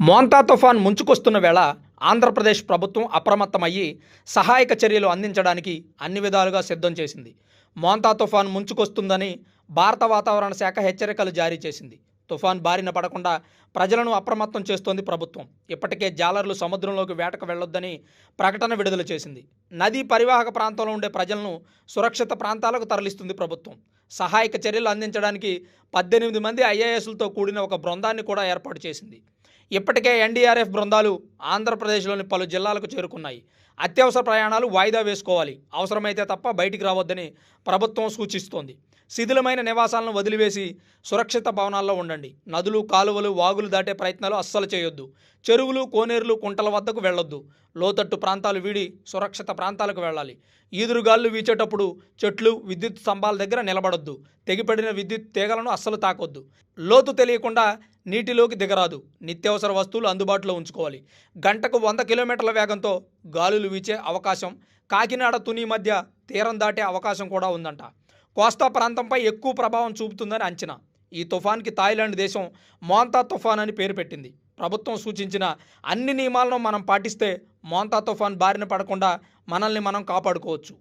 మోంతా తుఫాన్ ముంచుకొస్తున్న వేళ ఆంధ్రప్రదేశ్ ప్రభుత్వం అప్రమత్తమయ్యి సహాయక చర్యలు అందించడానికి అన్ని విధాలుగా సిద్ధం చేసింది. మోంతా తుఫాన్ ముంచుకొస్తుందని భారత వాతావరణ శాఖ హెచ్చరికలు జారీ చేసింది. తుఫాన్ బారిన పడకుండా ప్రజలను అప్రమత్తం చేస్తోంది ప్రభుత్వం. ఇప్పటికే జాలర్లు సముద్రంలోకి వేటకు వెళ్ళొద్దని ప్రకటన విడుదల చేసింది. నదీ పరివాహక ప్రాంతంలో ఉండే ప్రజలను సురక్షిత ప్రాంతాలకు తరలిస్తుంది ప్రభుత్వం. సహాయక చర్యలు అందించడానికి పద్దెనిమిది మంది ఐఏఎస్లతో కూడిన ఒక బృందాన్ని కూడా ఏర్పాటు చేసింది. ఇప్పటికే ఎన్డీఆర్ఎఫ్ బృందాలు ఆంధ్రప్రదేశ్లోని పలు జిల్లాలకు చేరుకున్నాయి. అత్యవసర ప్రయాణాలు వాయిదా వేసుకోవాలి. అవసరమైతే తప్ప బయటికి రావద్దని ప్రభుత్వం సూచిస్తోంది. శిథిలమైన నివాసాలను వదిలివేసి సురక్షిత భవనాల్లో ఉండండి. నదులు కాలువలు వాగులు దాటే ప్రయత్నాలు అస్సలు చేయొద్దు. చెరువులు కోనేరులు కుంటల వద్దకు వెళ్ళొద్దు. లోతట్టు ప్రాంతాలు వీడి సురక్షిత ప్రాంతాలకు వెళ్ళాలి. ఈదురుగాళ్ళు వీచేటప్పుడు చెట్లు విద్యుత్ స్తంభాల దగ్గర నిలబడొద్దు. తెగిపడిన విద్యుత్ తీగలను అస్సలు తాకొద్దు. లోతు తెలియకుండా నీటిలోకి దిగరాదు. నిత్యావసర వస్తువులు అందుబాటులో ఉంచుకోవాలి. గంటకు వంద కిలోమీటర్ల వేగంతో గాలులు వీచే అవకాశం కాకినాడ తుని మధ్య తీరం దాటే అవకాశం కూడా ఉందంట. కోస్తా ప్రాంతంపై ఎక్కువ ప్రభావం చూపుతుందని అంచనా. ఈ తుఫాన్కి థాయిలాండ్ దేశం మోంతా తుఫాన్ అని పేరు పెట్టింది. ప్రభుత్వం సూచించిన అన్ని నియమాలను మనం పాటిస్తే మోంతా తుఫాన్ బారిన పడకుండా మనల్ని మనం కాపాడుకోవచ్చు.